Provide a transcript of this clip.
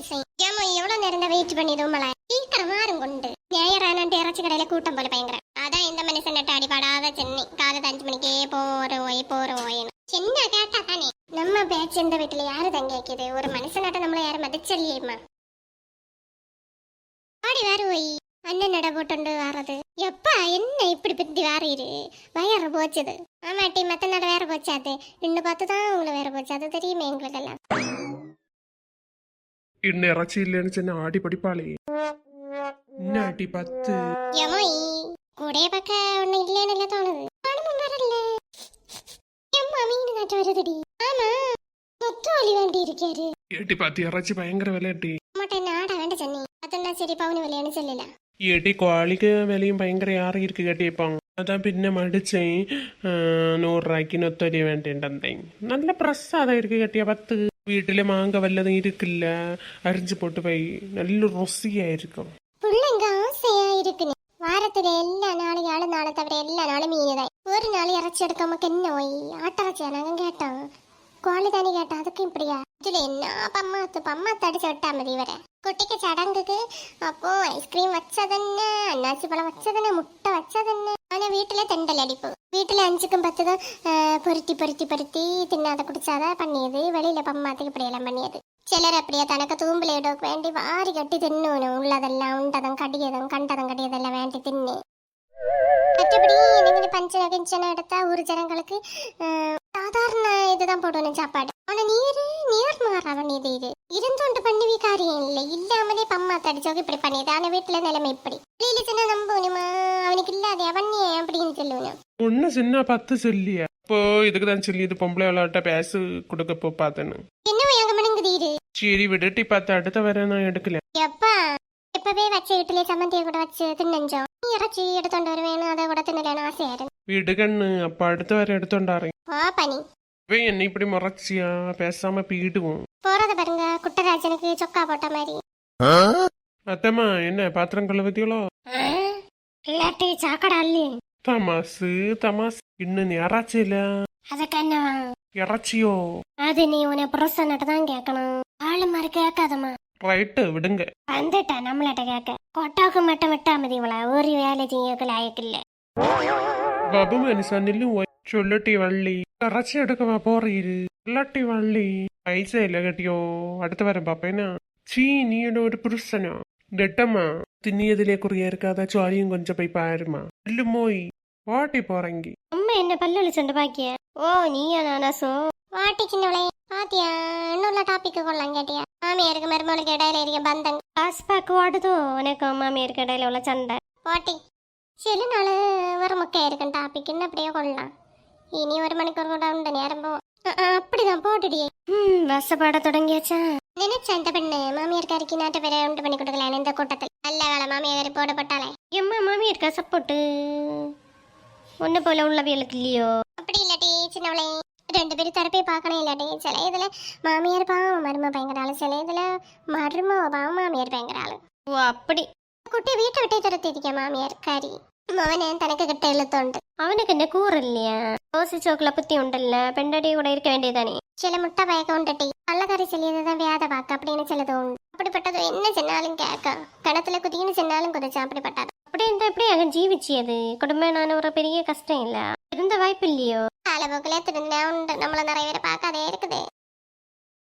மனுஷன் ஏமா எவ்வளவு நேரம் தான் வெயிட் பண்ணி மலை சீக்கிரமா கொண்டு. ஞாயிறானாண்டு இறைச்சி கடையில கூட்டம் போல பயங்கரம். அதான் இந்த மனுஷன் நட்டு அடிபடாத சென்னை. காலை அஞ்சு மணிக்கே போற ஓய் போற ஓயணும் சின்ன கேட்டா தானே? நம்ம பேச்சு இந்த வீட்டுல யாரு தங்கி வைக்குது? ஒரு மனுஷனாட்ட நம்மள யாரும் மதிச்சல்லையேம்மா ஆடி வேறு ஓய். அண்ணன் நட போட்டுண்டு வர்றது எப்பா என்ன இப்படி பித்தி வாரிரு? வயறு ஆமாட்டி மத்த நட வேற போச்சாது. நின்று பார்த்து தான் உங்களை வேற தெரியுமே எங்களுக்கெல்லாம். ഇന്ന് ഇറച്ചിയില്ലേന്ന് ചെന്ന ആടി പഠിപ്പാളേ ഇന്നടി ആണ് ആമാ ഇറച്ചി ഭയങ്കര ശരി വിലയാണ് കോളിക്ക് വിലയും ഭയങ്കര ആറിയിരിക്കും കേട്ടി അതാ പിന്നെ മടിച്ച് നൂറ് രൂപയ്ക്ക് വേണ്ടി നല്ല പ്രസാദായിരിക്കും കേട്ടിയ പത്ത്. വീട്ടിലെ മാങ്ങ വല്ലതും ഇരിക്കില്ല. അരിഞ്ഞു പോട്ട് പോയി. നല്ല റുസിയായിരിക്കും പിള്ളെങ്ക ആസയായിരിക്കുന്നു. വാരത്തിലെ എല്ലാ നാളും ആൾ നാളത്തവരെ എല്ലാ നാളും മീനതായി ഒരു നാൾ ഇറച്ചിയെടുക്കാൻ നമുക്ക് എന്നോയി ആട്ടറച്ചിയാണ് കേട്ടോ. കോളി തന്നെ കേട്ടോ. അതൊക്കെ ഇപ്പടിയാ. ഇതിലെ എന്നാ പമ്മാത്ത് പമ്മാത്തടിച്ച് വിട്ടാൽ മതി ഇവരെ. കുട്ടിക്ക് ചടങ്കുക്ക് അപ്പോ ഐസ്ക്രീം വച്ചതന്നെ അന്നാച്ചിപ്പഴം വച്ചതന്നെ മുട്ട വച്ചതന്നെ ஆனால் வீட்டில் தெண்டல் அடிப்போம் வீட்டில் அஞ்சுக்கும் பத்து தான் பொருத்தி பொருத்தி பொருத்தி தின்னாத குடிச்சாத பண்ணியது வெளியில் பம்மாத்துக்கு இப்படியெல்லாம் பண்ணியது சிலர் அப்படியே தனக்கு தூம்பில் இடக்கு வேண்டி வாரி கட்டி தின்னுணும் உள்ளதெல்லாம் உண்டதும் கடியதும் கண்டதும் கடியதெல்லாம் வேண்டி தின்னு மற்றபடி நீங்கள் பஞ்சன கிஞ்சனம் எடுத்தால் ஊர் ஜனங்களுக்கு சாதாரண இதுதான் போடணும் சாப்பாடு ஆனால் நீர் நீர் மாறாவன் இது இது இருந்தோண்டு பண்ணுவி காரியம் இல்லை இல்லாமலே பம்மா தடிச்சோக்கு இப்படி பண்ணியது ஆனால் வீட்டில் நிலைமை இப்படி வெளியில் சொன்னால் நம்பணுமா எனக்கு இல்லாத அவன் அப்படின்னு சொல்லுவேன் ஒன்னு சின்ன பத்து சொல்லியா. இப்போ இதுக்கு தான் சொல்லி இது பொம்பளை விளையாட்ட பேசு கொடுக்க போ பார்த்தேன்னு என்ன எங்க மனங்குதீரு சரி விடுட்டி பார்த்து அடுத்த வர நான் எடுக்கல. எப்பா எப்பவே வச்ச வீட்டுல சம்மந்திய கூட வச்சு தின்னஞ்சோம் இறச்சி எடுத்தோண்டு வருவேன் அதை கூட தின்னலான ஆசையாரு விடுகண்ணு அப்ப அடுத்த வர எடுத்தோண்டாரு வா பனி. இவன் என்ன இப்படி முறைச்சியா பேசாம பீடுவோம். போறத பாருங்க குட்டராஜனுக்கு சொக்கா போட்ட மாதிரி. அத்தம்மா என்ன பாத்திரம் கழுவத்தியளோ இல்லாட்டி சாக்கடை அள்ளி தமாசு தமாசு இன்னும் யாராச்சில அதுக்கு என்னவா இறைச்சியோ அது நீ உன புருஷன்கிட்ட தான் கேட்கணும் ஆளு மாதிரி கேட்காதம்மா ரைட்டு விடுங்க வந்துட்டா நம்மள்ட்ட கேட்க கொட்டாக்கு மட்டும் விட்டா மதி இவள ஒரு வேலை செய்யக்கு லாயக்கில்ல பாபு மனுஷனிலும் சொல்லட்டி வள்ளி இறைச்சி எடுக்கவா போறீரு இல்லாட்டி வள்ளி പൈസ ഇല്ല കേട്ടിയോ അടുത്ത വരം പാപ്പേനാ ചീ നീയുടെ ഒരു പുരുഷനോ ഡെട്ടമ്മ തിന്നിയതിലെ കുറിയായിരിക്കാതെ ചോരിയും കൊഞ്ച പോയി പാരുമാ ഇല്ലുമോയി ഓട്ടി പോറെങ്കി அம்மா என்ன பல்லு சொண்டு பாக்கிய ஓ நீயா நானாசோ வாட்டி சின்னவளே பாத்தியா இன்னுள்ள டாபிக் கொள்ளலாம் கேட்டியா மாமியாருக்கு மருமகளுக்கு இடையில இருக்க பந்தம் ஃபாஸ்பாக் ஓடுதோ உனக்கு மாமியாருக்கு இடையில உள்ள சண்டை போட்டி சில நாள் ஒரு முக்கை இருக்கும் டாபிக் அப்படியே கொள்ளலாம் இனி ஒரு மணிக்கூர் கூட உண்டு நேரம் போ அ, அ, அப்படிதான் போட்டுடியே ம் வசப்பாட தொடங்கியாச்சா நினைச்ச அந்த பெண்ணு மாமியார்காரிக்கு நாட்டு பேரை உண்டு பண்ணி கொடுக்கலான்னு இந்த கூட்டத்தில் நல்ல வேலை மாமியார் போடப்பட்டாலே எம்மா மாமியாருக்கா சப்போர்ட்டு ஒன்று போல உள்ளவியலுக்கு இல்லையோ அப்படி இல்லாட்டி சின்னவளே ரெண்டு பேரும் தரப்பே பார்க்கணும் இல்லாட்டி சில இதுல மாமியார் பாவம் மரும பயங்கர ஆளு சில இதுல மரும பாவம் மாமியார் பயங்கர ஆளு ஓ அப்படி കുട്ടി വീട്ടു വിട്ടേ തുരത്തിരിക്കാം മാമിയാർ കാരി മോനെ തനക്ക് കിട്ട എളുത്തുണ്ട് അവനൊക്കെ എന്റെ കൂറില്ല ദോശ ചോക്കുള്ള ബുദ്ധി ഉണ്ടല്ല പെണ്ടടി കൂടെ இருக்க வேண்டியதானே சில முட்டை பயக்கம் உண்டட்டி கள்ளக்கறி சொல்லியதுதான் வேத பார்க்க அப்படின்னு சிலது உண்டு அப்படிப்பட்டது என்ன சொன்னாலும் கேட்க கிணத்துல குதின்னு சென்னாலும் குதிச்சா அப்படிப்பட்டது அப்படி இருந்தா எப்படி அங்க ஜீவிச்சு அது? குடும்பம் நான் ஒரு பெரிய கஷ்டம் இல்ல. இருந்த வாய்ப்பு இல்லையோ? காலப்போக்கிலே திருந்தா உண்டு. நம்மள நிறைய பேரை பார்க்காதே இருக்குது.